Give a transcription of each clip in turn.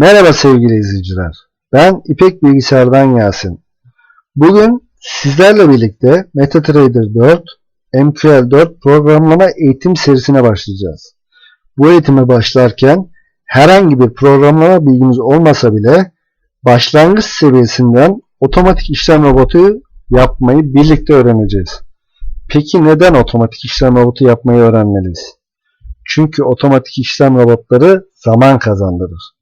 Merhaba sevgili izleyiciler. Ben İpek Bilgisayar'dan Yasin. Bugün sizlerle birlikte MetaTrader 4, MQL 4 programlama eğitim serisine başlayacağız. Bu eğitime başlarken herhangi bir programlama bilgimiz olmasa bile başlangıç seviyesinden otomatik işlem robotu yapmayı birlikte öğreneceğiz. Peki neden otomatik işlem robotu yapmayı öğrenmeliyiz? Çünkü otomatik işlem robotları zaman kazandırır.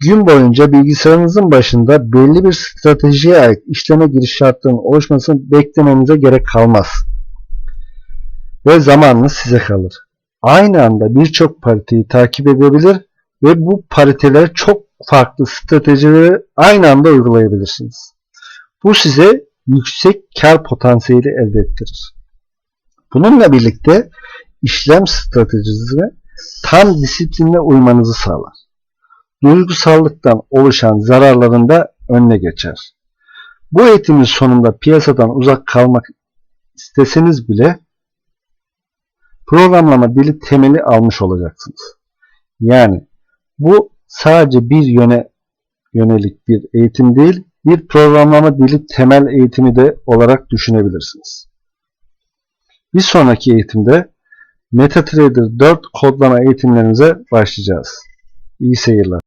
Gün boyunca bilgisayarınızın başında belli bir stratejiye ait işleme giriş şartlarının oluşmasını beklemenize gerek kalmaz. Ve zamanınız size kalır. Aynı anda birçok pariteyi takip edebilir ve bu paritelere çok farklı stratejileri aynı anda uygulayabilirsiniz. Bu size yüksek kar potansiyeli elde ettirir. Bununla birlikte işlem stratejisine tam disiplinle uymanızı sağlar duygusallıktan oluşan zararların da önüne geçer. Bu eğitimin sonunda piyasadan uzak kalmak isteseniz bile programlama dili temeli almış olacaksınız. Yani bu sadece bir yöne yönelik bir eğitim değil, bir programlama dili temel eğitimi de olarak düşünebilirsiniz. Bir sonraki eğitimde MetaTrader 4 kodlama eğitimlerimize başlayacağız. İyi seyirler.